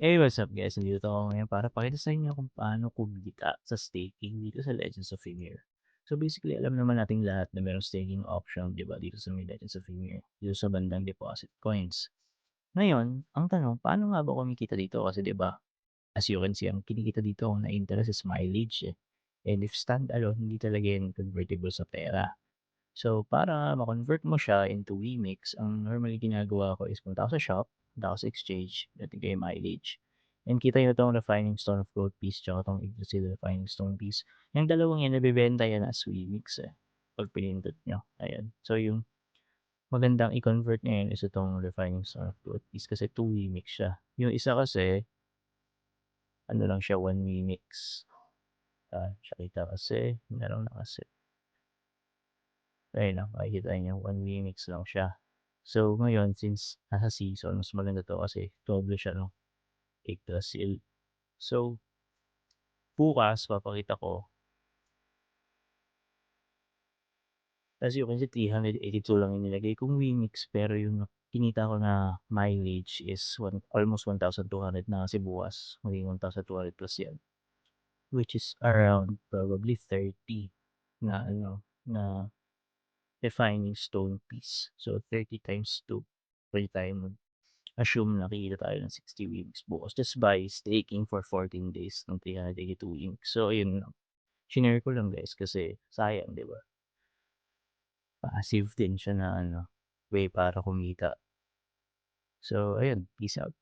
Hey, what's up guys? Nandito ako ngayon para pakita sa inyo kung paano kumita sa staking dito sa Legends of Ymir. So basically, alam naman nating lahat na merong staking option, di ba, dito sa may Legends of Ymir, dito sa bandang deposit coins. Ngayon, ang tanong, paano nga ba kumikita dito? Kasi di ba, as you can see, ang kinikita dito na interest is mileage eh. And if standalone, hindi talaga yan convertible sa pera. So, para ma-convert mo siya into Wemix, ang normally ginagawa ko is punta ako sa shop, punta ako sa exchange, ko yung mileage. And kita nyo itong refining stone of gold piece tsaka itong Yggdrasil refining stone piece. Yung dalawang yan, nabibenta yan as Wemix eh. Pag pinindot nyo. Ayan. So, yung magandang i-convert ngayon is itong refining stone of gold piece kasi 2 Wemix siya. Yung isa kasi, ano lang siya, 1 Wemix. Uh, siya kita kasi, meron na kasi ayun lang, makikita niyo 1 Wemix lang siya. So, ngayon since nasa season, mas maganda 'to kasi doble siya ng Yggdrasil. So, bukas papakita ko As you can see, 382 lang yung nilagay kong Wemix pero yung kinita ko na mileage is one, almost 1,200 na kasi bukas magiging 1,200 plus yan. Which is around probably 30 na ano na refining stone piece. So, 30 times 2 per time. Assume nakikita tayo ng 60 weeks bukas just by staking for 14 days ng 382 weeks. So, yun lang. Shinare ko lang guys kasi sayang, di ba? Passive din siya na ano, way para kumita. So, ayun. Peace out.